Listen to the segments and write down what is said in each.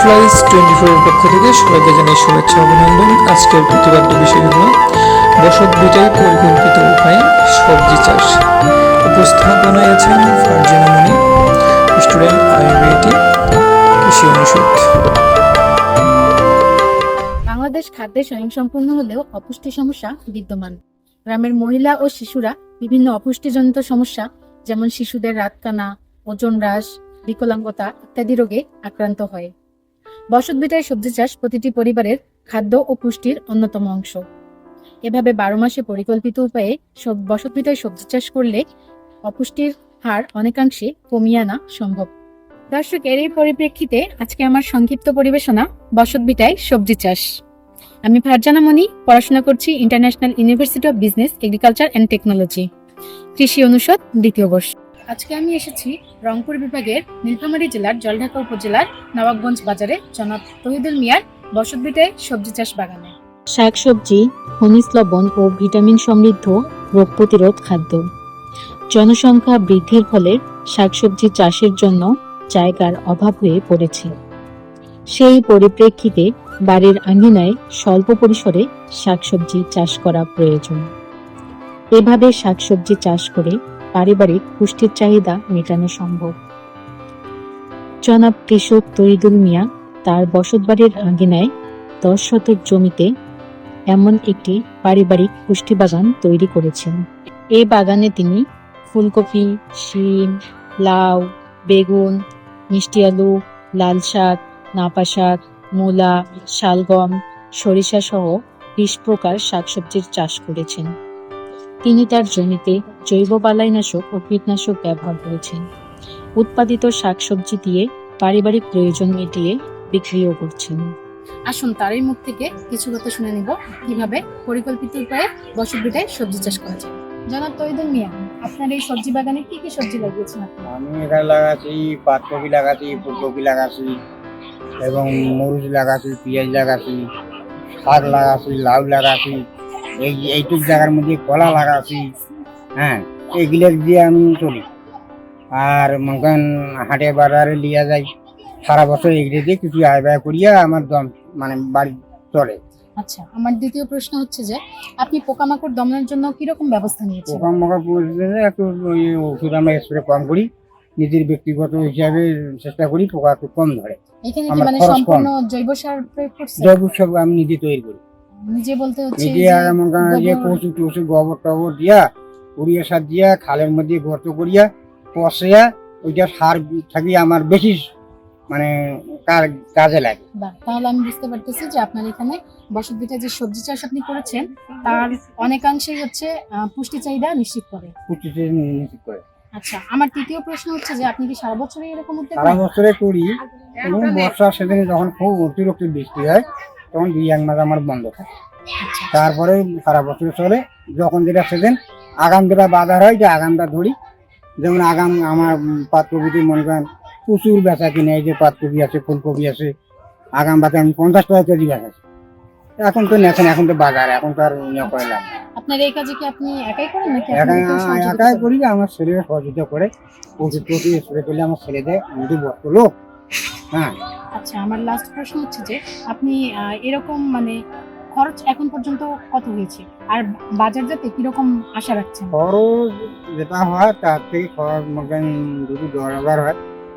Butterflies twenty ফোরের পক্ষ থেকে সবাইকে জানাই শুভেচ্ছা অভিনন্দন। আজকের প্রতিবাদ্য বিষয় হল, বসত বিটায় পরিকল্পিত উপায়ে সবজি চাষ। উপস্থাপনায় আছেন ফারজানা মনি, স্টুডেন্ট আইবিআইটি কৃষি অনুষদ। বাংলাদেশ খাদ্যে স্বয়ংসম্পূর্ণ হলেও অপুষ্টি সমস্যা বিদ্যমান। গ্রামের মহিলা ও শিশুরা বিভিন্ন অপুষ্টিজনিত সমস্যা, যেমন শিশুদের রাতকানা, ওজন হ্রাস, বিকলাঙ্গতা ইত্যাদি রোগে আক্রান্ত হয়। বসতভিটায় সবজি চাষ প্রতিটি পরিবারের খাদ্য ও পুষ্টির অন্যতম অংশ। এভাবে বারো মাসে পরিকল্পিত উপায়ে সব বসতভিটায় সবজি চাষ করলে অপুষ্টির হার অনেকাংশে কমিয়ে আনা সম্ভব। দর্শক এর এই পরিপ্রেক্ষিতে আজকে আমার সংক্ষিপ্ত পরিবেশনা বসত বসতভিটায় সবজি চাষ। আমি ফারজানা মনি, পড়াশোনা করছি international university of business, agriculture and technology. কৃষি অনুষদ, দ্বিতীয় বর্ষ। আজকে আমি এসেছি রংপুর বিভাগের নীলফামারী জেলার জলঢাকা উপজেলার নবাবগঞ্জ বাজারে জনাব তহিদুল মিয়ার বসতভিটায় সবজি চাষ বাগানে। শাকসবজি, খনিজ লবণ ও ভিটামিন সমৃদ্ধ রোগ প্রতিরোধ খাদ্য। জনসংখ্যা বৃদ্ধির ফলে শাকসবজি চাষের জন্য জায়গার অভাব হয়ে পড়েছে। সেই পরিপ্রেক্ষিতে বাড়ির আঙ্গিনায় স্বল্প পরিসরে শাকসবজি চাষ করা প্রয়োজন। এভাবে শাকসবজি চাষ করে পারিবারিক পুষ্টির চাহিদা মেটানো সম্ভব। জনাব কৃষক তরিদুল মিয়া তার বসতবাড়ির আঙ্গিনায় দশ শতক জমিতে এমন একটি পারিবারিক পুষ্টি বাগান তৈরি করেছেন। এই বাগানে তিনি ফুলকপি, শিম, লাউ, বেগুন, মিষ্টি আলু, লাল শাক, নাপা শাক, মূলা, শালগম সরিষা সহ বিশ প্রকার শাকসবজির চাষ করেছেন। তিনি তার জমিতে জৈব বালাইনাশক ও কীটনাশক ব্যবহার করেছেন। উৎপাদিত শাকসবজি দিয়ে পারিবারিক প্রয়োজন মিটিয়ে বিক্রিও করছেন। আসুন তারই মুখ থেকে কিছু কথা শুনে নিব। কীভাবে? পরিকল্পিত উপায়ে বসতভিটায় সবজি চাষ করা যায়। জনাব তহিদুল মিয়া আপনার এই সবজি বাগানে কি কি সবজি লাগিয়েছেন আপনি? আমি এখানে লাগাচ্ছি পাতকপি লাগাচ্ছি ফুলকপি লাগাচ্ছি এবং মরিচ লাগাচ্ছি পেঁয়াজ লাগাচ্ছি শাক লাগাচ্ছি লাউ লাগাচ্ছি। এই এইটুক জায়গার মধ্যে কলা লাগাচ্ছি হ্যাঁ এগুলো দিয়ে আমি চলি। আর মনে হাটে বাজারে লিয়া যাই সারা বছর এগুলো দিয়ে কিছু আয় ব্যয় করিয়া আমার দম মানে বাড়ি চলে। আচ্ছা আমার দ্বিতীয় প্রশ্ন হচ্ছে যে আপনি পোকামাকড় দমনের জন্য কীরকম ব্যবস্থা নিয়েছেন? পোকা মোকা একটু ওষুধ আমরা স্প্রে কম করি। নিজের ব্যক্তিগত হিসাবে চেষ্টা করি পোকা একটু কম ধরে। এখানে কি মানে। সম্পূর্ণ জৈব সার প্রয়োগ করছেন? জৈব সব আমি নিজে তৈরি করি। নিজে বলতে হচ্ছে যে আর এমন কারণ যে কচু টচু গোবর টবর দিয়া উড়িয়া সার দিয়া খালের মধ্যে গর্ত করিয়া পশিয়া ওইটা সার থাকি আমার বেশি মানে কাজে লাগে। তাহলে আমি বুঝতে পারতেছি যে আপনার এখানে বসতভিটা যে সবজি চাষ আপনি করেছেন তার অনেকাংশেই হচ্ছে পুষ্টি চাহিদা নিশ্চিত করে। পুষ্টিতে নিশ্চিত করে। আচ্ছা আমার তৃতীয় প্রশ্ন হচ্ছে যে আপনি কি সারা বছরই এরকম সারা বছরে করি এবং বর্ষার সেদিনে যখন খুব অতিরিক্ত বৃষ্টি হয় তখন দুই এক মাস আমার বন্ধ থাকে। আচ্ছা, তারপরে সারা বছর চলে যখন যেটা সেদিন আগাম যেটা বাজার হয় যে আগামটা ধরি। যেমন আগাম আমার পাতকপিতে মনে করেন প্রচুর বেচা কিনে এই যে পাতকপি আছে ফুলকপি আছে আগাম বাজার আমি পঞ্চাশ টাকা কেজি বেচাছি এখন তো নেছেন এখন তো বাজার এখন তো আর ইয়ে করলাম আপনার এই কাজে কি আপনি একাই করেন নাকি করি আমার ছেলেরা সহযোগিতা করে। ওষুধ স্প্রে করলে আমার ছেলে দেয় আমি তো বস্ত লোক হ্যাঁ আচ্ছা আমার লাস্ট প্রশ্ন হচ্ছে যে আপনি এরকম মানে খরচ এখন পর্যন্ত কত হয়েছে? আর বাজার যাতে কীরকম আশা রাখছেন? খরচ যেটা হয় তার থেকে খরচ মনে যদি দশ হাজার হয়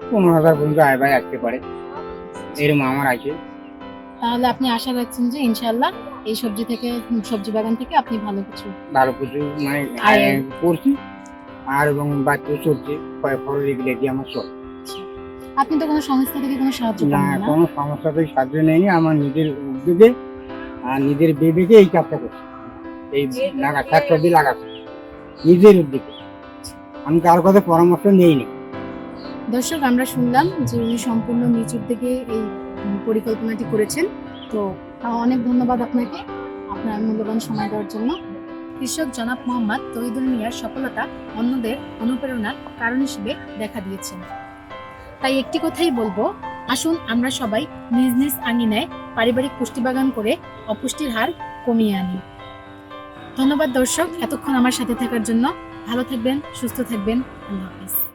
পনেরো হাজার পর্যন্ত আয় ব্যয় আসতে পারে। এরকম আমার আছে। তাহলে আপনি আশা রাখছেন যে ইনশাআল্লাহ এই সবজি থেকে সবজি বাগান থেকে আপনি ভালো কিছু ভালো কিছু মানে করছি। আর এবং বাচ্চা চলছে ফল ফল এগুলো দিয়ে আমার চল। আপনি তো কোনো সংস্থা থেকে কোনো সাহায্য না কোনো সমস্যাতে সাহায্য নেয়নি আমার নিজের উদ্যোগে আর নিজের বেবেকে এই কাজটা করছি। এই লাগা শাকসবজি লাগাচ্ছি নিজের উদ্যোগে। আমি কারোর কথা পরামর্শ নেইনি। দর্শক আমরা শুনলাম যে উনি সম্পূর্ণ নিজ থেকে এই পরিকল্পনাটি করেছেন। তো অনেক ধন্যবাদ আপনাকে আপনার মূল্যবান সময় দেওয়ার জন্য। কৃষক জনাব মোহাম্মদ তহিদুল মিয়ার সফলতা অন্যদের অনুপ্রেরণার কারণ হিসেবে দেখা দিয়েছেন। তাই একটি কথাই বলব, আসুন আমরা সবাই নিজ নিজ আঙ্গিনায় পারিবারিক পুষ্টিবাগান করে অপুষ্টির হার কমিয়ে আনি। ধন্যবাদ দর্শক, এতক্ষণ আমার সাথে থাকার জন্য। ভালো থাকবেন, সুস্থ থাকবেন। আল্লাহ হাফিজ।